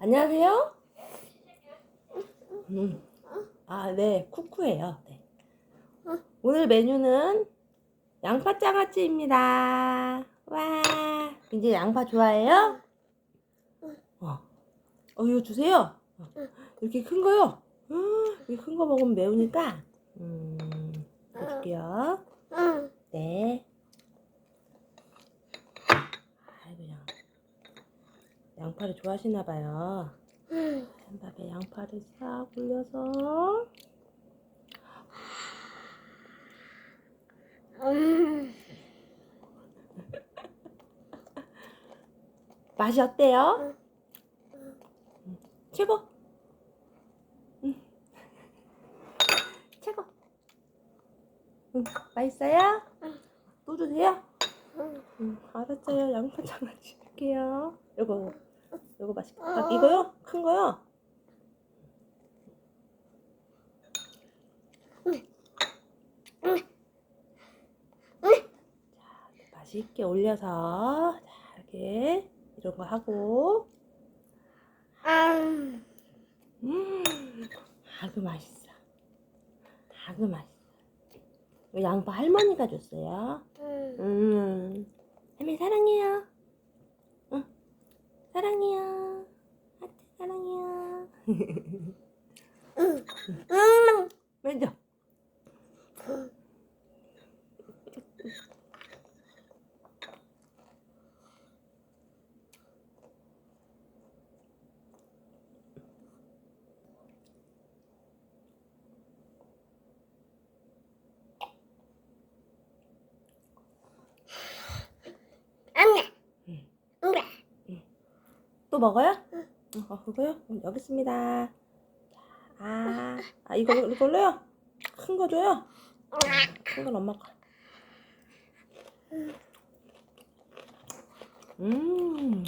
안녕하세요. 음. 아, 네, 쿠쿠예요. 네. 오늘 메뉴는 양파 장아찌입니다. 와, 이제 양파 좋아해요? 어, 어 이거 주세요. 어, 이렇게 큰 거요. 음, 이렇게 큰 거 먹으면 매우니까. 음, 줄게요. 응. 네. 아이고, 양, 양파를 좋아하시나 봐요. 응. 햄밥에 양파를 싹 올려서 음. 맛이 어때요? 음, 최고. 음. 최고. 음, 맛있어요? 또 주세요. 응. 음, 알았어요. 양파 장아찌 줄게요. 요거, 요거 맛있겠다. 아, 이거요? 큰 거요? 자, 맛있게 올려서 자, 이렇게 이런 거 하고 음. 음, 아그 맛있어. 아그 맛있어. 이거 양파 할머니가 줬어요. 음. 음, 할머니 사랑해요. 응, 사랑해요. 하트 사랑해요. 음. 먼저. 안돼. 응. 안돼. 또 먹어요? 응, 어, 그거요? 음, 여기 있습니다. 자, 아, 아 이거 이걸로요? 큰 거 줘요? 큰 건 엄마 거. 음.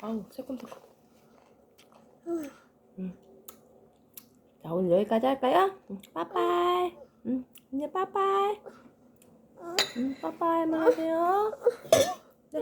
아우 새콤새콤. 음. 자 오늘 여기까지 할까요? 응, 빠빠이. 응, 이제 빠빠이. 응, 빠빠이 한번 하세요. 네.